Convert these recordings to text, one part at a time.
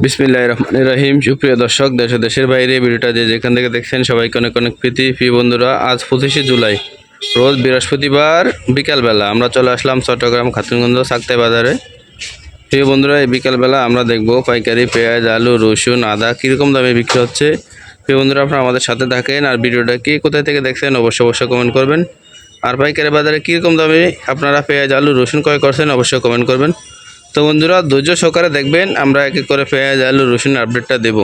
বিসমিল্লাহ রহমান রহিম। সুপ্রিয় দর্শক, দেশ দেশের বাইরে ভিডিওটা যে যেখান থেকে দেখছেন সবাইকে অনেক অনেক প্রীতি, প্রিয় বন্ধুরা, আজ পঁচিশে জুলাই, রোজ বৃহস্পতিবার বিকালবেলা আমরা চলে আসলাম চট্টগ্রাম খাতুনগঞ্জ সাক্তাই বাজারে। প্রিয় বন্ধুরা, এই বিকালবেলা আমরা দেখব পাইকারি, পেঁয়াজ, আলু, রসুন, আদা কীরকম দামে বিক্রি হচ্ছে। প্রিয় বন্ধুরা, আপনারা আমাদের সাথে থাকেন আর ভিডিওটা কি কোথায় থেকে দেখছেন অবশ্যই অবশ্যই কমেন্ট করবেন। আর পাইকারি বাজারে কীরকম দামে আপনারা পেঁয়াজ, আলু, রসুন ক্রয় করছেন অবশ্যই কমেন্ট করবেন। তো বন্ধুরা ধৈর্য সহকারে দেখবেন আমরা এক এক করে পেঁয়াজ আলু রসুন আপডেটটা দেব।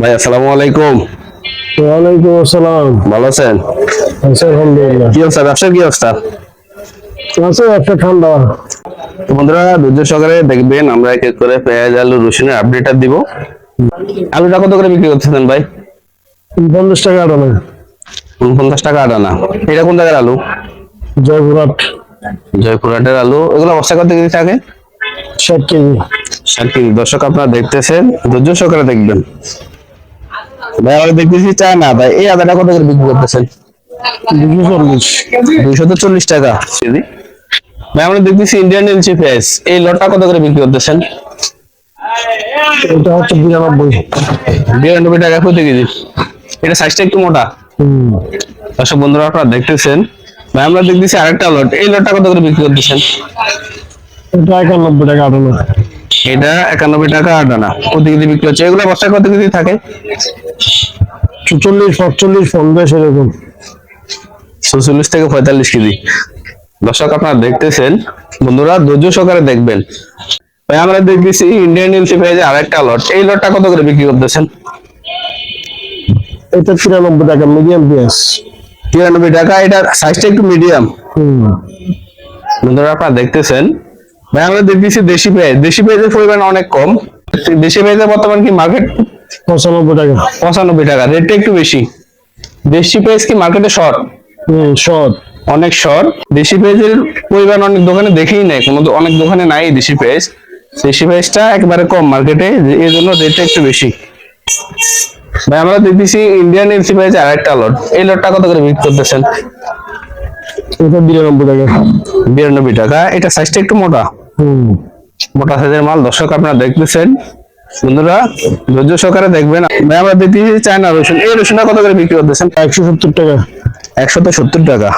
ভাই আসসালামু আলাইকুম। ওয়ালাইকুম আসসালাম। ভালো আছেন? আছি আলহামদুলিল্লাহ। কি অবস্থা? ব্যবসার কি অবস্থা? আছে একটা ঠান্ডা। তো বন্ধুরা ধৈর্য সহকারে দেখবেন আমরা এক এক করে পেঁয়াজ আলু রসুনের আপডেটটা দিব। আলুটা কত করে বিক্রি করতেছেন ভাই? পঞ্চাশ টাকা আটা না উনপঞ্চাশ টাকা আটানা। এটা কোন জায়গার আলু? জয়পুরহাট। জয়পুরহাটের আলু। এগুলো বস্তা কত থাকে? ষাট কেজি ষাট কেজি দর্শক আপনারা দেখতেছেন ধৈর্য সহকারে দেখবেন। ভাই আমরা দেখতেছি চায় না ভাই এই আদাটা কত করে বিক্রি করতেছেন? দুশো চল্লিশ। দুইশো তো চল্লিশ টাকা। কেজি ভাই আমরা দেখতেছি ইন্ডিয়ান এলচি পেঁয়াজ এই লটটা কত করে বিক্রি করতেছেন? এটা হচ্ছে বিরানব্বই। বিরানব্বই টাকা প্রতি কেজি। এটা সাইজটা একটু মোটা। দর্শক বন্ধুরা আপনারা দেখতেছেন। ভাই আমরা দেখতেছি আরেকটা লট। এই লটটা কত করে বিক্রি করতেছেন? এটা একানব্বই টাকা আটানা এটা একানব্বই টাকা আট আনা প্রতি কেজি বিক্রি হচ্ছে। এগুলো বস্তায় কত কেজি থাকে? চুচল্লিশ পঁচল্লিশ পঞ্চাশ এরকম। ছচল্লিশ থেকে পঁয়তাল্লিশ কেজি। দর্শক আপনারা দেখতেছেন। বন্ধুরা ধৈর্য সহকারে দেখবেন। ভাই আমরা দেখতেছি ইন্ডিয়ান এলসি পেঁয়াজের আরেকটা লট এই লটটা কত করে বিক্রি করতেছেন? এটা তিরানব্বই টাকা মিডিয়াম পেঁয়াজ তিরানব্বই টাকা। এটা সাইজটা একটু মিডিয়াম হুম। বন্ধুরা আপনারা দেখতেছেন। ভাই আমরা দেখতেছি দেশি পেঁয়াজ। দেশি পেঁয়াজের পরিমাণ অনেক কম। দেশি পেঁয়াজের বর্তমান কি মার্কেট পঁচানব্বই টাকা। পঁচানব্বই টাকা। রেটটা একটু বেশি। দেশি পেঁয়াজ কি মার্কেটে শর্ট সৎ অনেক শর্ট দেশি পেঁয়াজের পরিমাণ অনেক দোকানে দেখেই নাই। কোনো অনেক দোকানে নাই দেশি পেঁয়াজ। দেশি পেঁয়াজটা একবারে কম মার্কেটে এর জন্য রেটটা একটু বেশি। ভাই আমরা দেখতেছি ইন্ডিয়ান এলসি পেঁয়াজ আর একটা লট এই লটটা কত করে বিক্রি করতেছেন? এটা বিরানব্বই টাকা। বিরানব্বই টাকা। এটা সাইজটা একটু মোটা। মোটা সাইজের মাল দর্শক আপনারা দেখতেছেন। বন্ধুরা ধৈর্য সহকারে দেখবেন। আমরা চায়না রসুন। এই রসুনটা কত করে বিক্রি করতেছেন? একশো সত্তর টাকা। একশত সত্তর টাকা।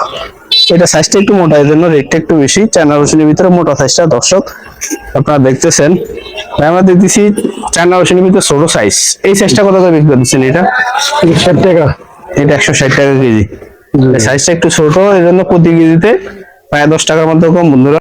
এটা সাইজটা একটু মোটা এই জন্য রেটটা একটু বেশি। চায়না রসুনের ভিতরে মোটা সাইজটা দর্শক আপনারা দেখতেছেন। আমরা দেখতেছি চায়না রসুনের ভিতরে ছোট সাইজ এই সাইজটা কত করে বিক্রি করতেছেন এটা? ষাট টাকা। এটা একশো ষাট টাকা কেজি। সাইজটা একটু ছোট এই জন্য প্রতি কেজিতে প্রায় দশ টাকার মতো কম বন্ধুরা।